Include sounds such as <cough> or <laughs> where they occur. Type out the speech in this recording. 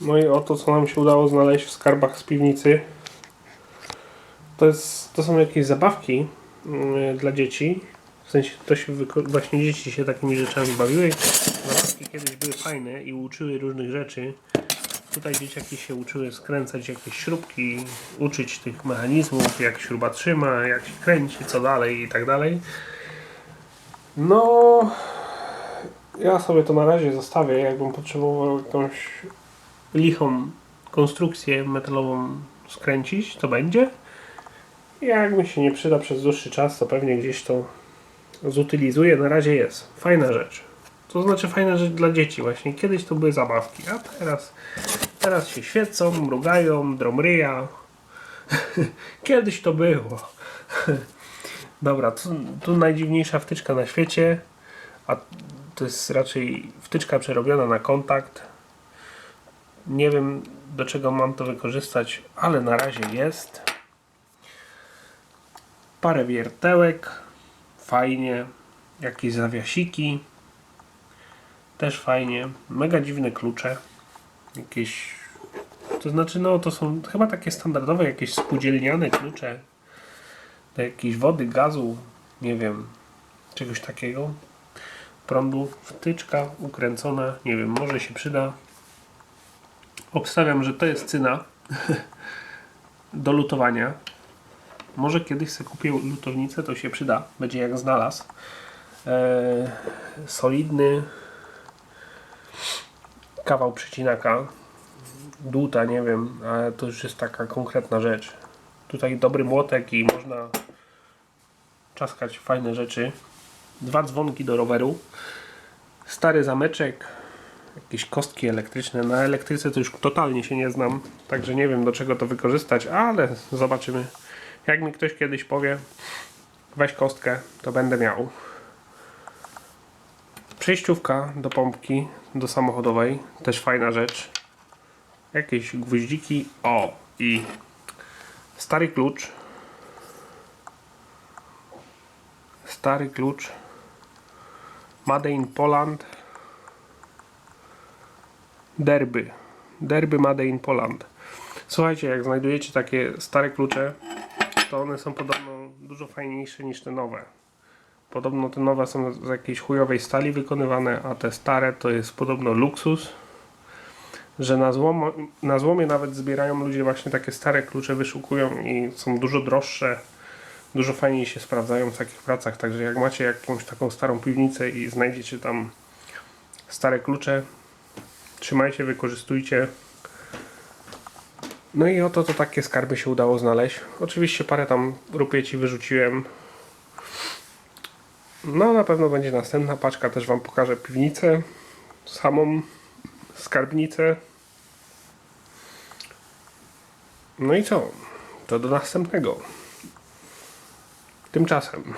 No i oto co nam się udało znaleźć w skarbach z piwnicy. To, jest, to są jakieś zabawki mm, dla dzieci. W sensie to się właśnie dzieci się takimi rzeczami bawiły. Zabawki kiedyś były fajne i uczyły różnych rzeczy. Tutaj dzieciaki się uczyły skręcać jakieś śrubki, uczyć tych mechanizmów, jak śruba trzyma, jak się kręci, co dalej i tak dalej. No, ja sobie to na razie zostawię. Jakbym potrzebował jakąś lichą konstrukcję metalową skręcić, to będzie. Jak mi się nie przyda przez dłuższy czas, to pewnie gdzieś to zutylizuję. Na razie jest. Fajna rzecz. To znaczy fajna rzecz dla dzieci właśnie. Kiedyś to były zabawki, a teraz, teraz się świecą, mrugają, dromryja. <laughs> Kiedyś to było. <laughs> Dobra, tu, tu najdziwniejsza wtyczka na świecie, a to jest raczej wtyczka przerobiona na kontakt. Nie wiem do czego mam to wykorzystać, ale na razie jest. Parę wiertełek, fajnie, jakieś zawiasiki, też fajnie, mega dziwne klucze, jakieś, to znaczy no to są chyba takie standardowe jakieś spółdzielniane klucze do jakiejś wody, gazu, nie wiem, czegoś takiego, prądu, wtyczka ukręcona, nie wiem, może się przyda. Obstawiam, że to jest cyna do lutowania. Może kiedyś sobie kupię lutownicę, to się przyda. Będzie jak znalazł. Eee, solidny kawał przycinaka. Dłuta, nie wiem, ale to już jest taka konkretna rzecz. Tutaj dobry młotek i można czaskać fajne rzeczy. Dwa dzwonki do roweru. Stary zameczek. Jakieś kostki elektryczne. Na elektryce to już totalnie się nie znam. Także nie wiem do czego to wykorzystać, ale zobaczymy. Jak mi ktoś kiedyś powie, weź kostkę, to będę miał. Przejściówka do pompki, do samochodowej. Też fajna rzecz. Jakieś gwoździki. O! I stary klucz. Stary klucz. Made in Poland. Derby. Derby Made in Poland. Słuchajcie, jak znajdujecie takie stare klucze, to one są podobno dużo fajniejsze niż te nowe. Podobno te nowe są z jakiejś chujowej stali wykonywane, a te stare to jest podobno luksus. Że na, złom, na złomie nawet zbierają ludzie właśnie takie stare klucze, wyszukują i są dużo droższe, dużo fajniej się sprawdzają w takich pracach. Także jak macie jakąś taką starą piwnicę i znajdziecie tam stare klucze, trzymajcie, wykorzystujcie. No i oto to takie skarby się udało znaleźć. Oczywiście parę tam rupieci wyrzuciłem. No na pewno będzie następna paczka, też Wam pokażę piwnicę, samą skarbnicę. No i co? To do następnego. Tymczasem